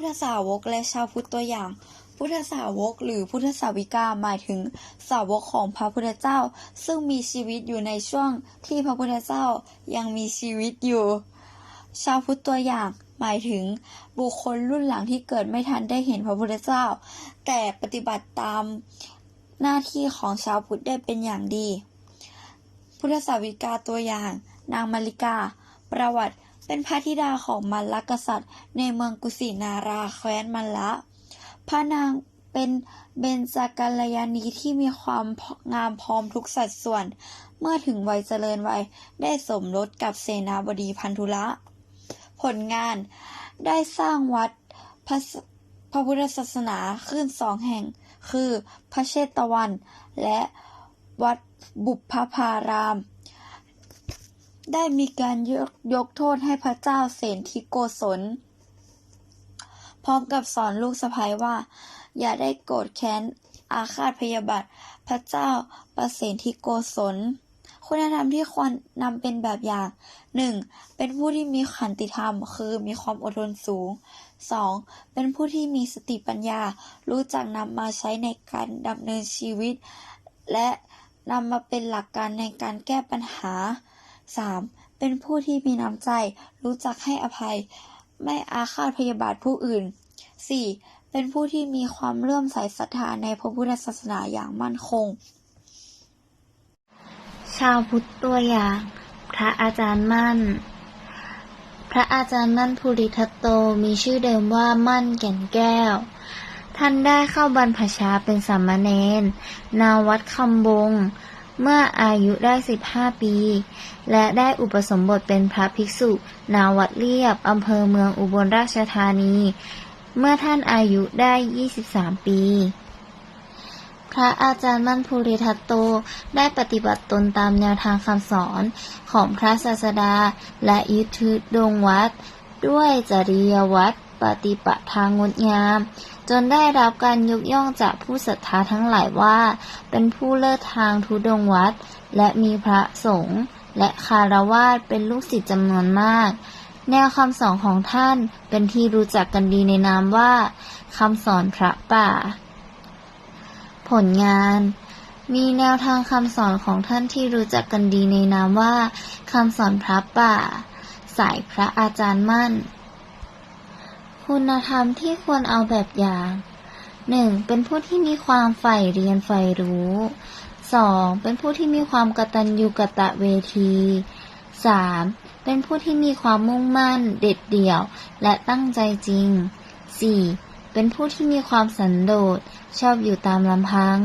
ทธสาวกและชาวพุทธตัวอย่าง พุทธสาวกหรือพุทธสาวิกาหมายถึงสาวกของพระพุทธเจ้า ซึ่งมีชีวิตอยู่ในช่วงที่พระพุทธเจ้ายังมีชีวิตอยู่ ชาวพุทธตัวอย่างหมายถึงบุคคลรุ่นหลังที่เกิดไม่ทันได้เห็นพระพุทธเจ้า แต่ปฏิบัติตามหน้าที่ของชาวพุทธได้เป็นอย่างดี พุทธสาวิกาตัวอย่าง นางมาริกา ประวัติ เป็นพระธิดาของมัลลกษัตริย์ ในเมืองกุสินาราแคว้นมัลละ พระนางเป็นเบญจกัลยาณีที่มีความงามพร้อมทุกสัดส่วน เมื่อถึงวัยเจริญวัยได้สมรสกับเสนาบดีพันธุละ ผลงานได้สร้างวัดพระพระพุทธศาสนาขึ้นสองแห่ง คือพระเชตวัน และวัดบุพพาราม ได้มีการยกยกโทษให้พระเจ้าเสนทิโกศล พร้อมกับสอนลูกสะใภ้ว่า อย่าได้โกรธแค้น อาฆาตพยาบาทพระเจ้าประเสนทิโกศล คุณธรรมที่ควรนำเป็นแบบอย่าง 1. เป็นผู้ที่มีขันติธรรม คือมีความอดทนสูง 2. เป็นผู้ที่มีสติปัญญา รู้จักนำมาใช้ในการดำเนินชีวิต และนำมาเป็นหลักการในการแก้ปัญหา 3. เป็นผู้ที่มีน้ำใจ รู้จักให้อภัย ไม่อาฆาตพยาบาทผู้อื่น 4. เป็นผู้ที่มีความเลื่อมใสศรัทธาในพระพุทธศาสนาอย่างมั่นคง ชาวพุทธตัวอย่าง พระอาจารย์มั่น พระอาจารย์มั่นภูริทัตโตมีชื่อเดิมว่ามั่นแก่นแก้ว ท่านได้เข้าบรรพชาเป็นสามเณรนาวัดคำบง เมื่ออายุได้ 15 ปี และได้อุปสมบทเป็นพระภิกษุ นาวัดเรียบอำเภอเมืองอุบลราชธานี เมื่อท่านอายุได้ 23 ปี พระอาจารย์มั่นภูริทัตโตได้ปฏิบัติตนตามแนวทางคำสอนของพระศาสดา และยึดถือดงวัด ด้วยจริยวัดปฏิปทางงดงาม จนได้รับการยกย่องจากผู้ศรัทธาทั้งหลายว่า เป็นผู้เลิศทางทุดงวัด และมีพระสงฆ์และคารวาสเป็นลูกศิษย์จำนวนมาก แนวคำสอนของท่านเป็นที่รู้จักกันดีในนามว่าคำสอนพระป่า ผลงานมีแนวทางคำสอนของท่านที่รู้จักกันดีในนามว่าคำสอนพระป่า สายพระอาจารย์มั่น คุณธรรมที่ควรเอาแบบอย่าง 1. เป็นผู้ที่มีความใฝ่เรียนใฝ่รู้ 2. เป็นผู้ที่มีความกตัญญูกตะเวที 3. เป็นผู้ที่มีความมุ่งมั่น เด็ดเดี่ยว และตั้งใจจริง 4. เป็นผู้ที่มีความสันโดษ ชอบอยู่ตามลำพัง